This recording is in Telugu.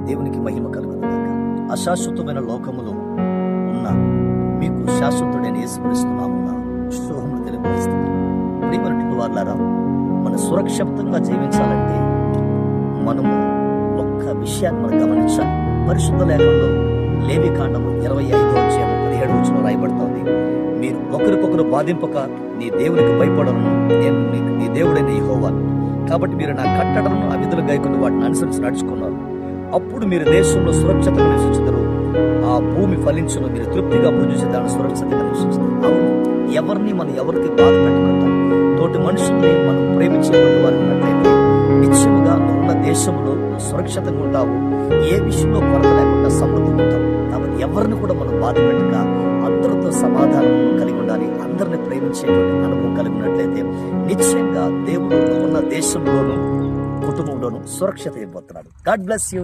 దేవునికి మహిమ కలుగుతుందాక అశాశ్వతమైన లోకములో ఉన్న మీకు శాశ్వతుడైన యేసుక్రీస్తున్నామున్న శుభములు తెలియపరుస్తున్నాను ప్రియమైనటువంటి వారులారా మన సురక్షితంగా జీవించాలంటే మనము ఒక్క విషయాన్ని మనం గమనించాలి. పరిశుద్ధ లేఖనంలో లేవి కాండము ఇరవై ఐదు అధ్యాయం పదిహేడు వచ్చిన రాయబడుతోంది. మీరు ఒకరికొకరు బాధింపక నీ దేవునికి భయపడను. నేను నీ దేవుడైన యెహోవాను. కాబట్టి మీరు నా కట్టడలను ఆ విధులు గైకుని వాటిని అనుసరించి నడుచుకున్నారు. అప్పుడు మీరు దేశంలో సురక్షితంగా నివసించదరు. ఆ భూమి ఫలించును మీరు తృప్తిగా భుజించి దాన్ని సురక్షితంగా నివసించదు అవును ఎవరిని మనం ఎవరికి బాధ పెట్టకుండా తోటి మనుషుల్ని మనం ప్రేమించేటువంటి వారు ఉన్నట్లయితే నిత్యముగా ఉన్న దేశంలో సురక్షితంగా ఉంటావు. ఏ విషయంలో కొరత లేకుండా సమృద్ధి ఉంటావు కాబట్టి ఎవరిని కూడా మనం బాధ పెట్టక అందరితో సమాధానం కలిగి ఉండాలి. అందరిని ప్రేమించేటువంటి అనుభవం కలిగి ఉన్నట్లయితే నిశ్చయంగా దేవుడు ఉన్న దేశంలోనూ కుటుంబంలోనూ సురక్షిత అయిపోతున్నాడు గాడ్ బ్లెస్ యూ.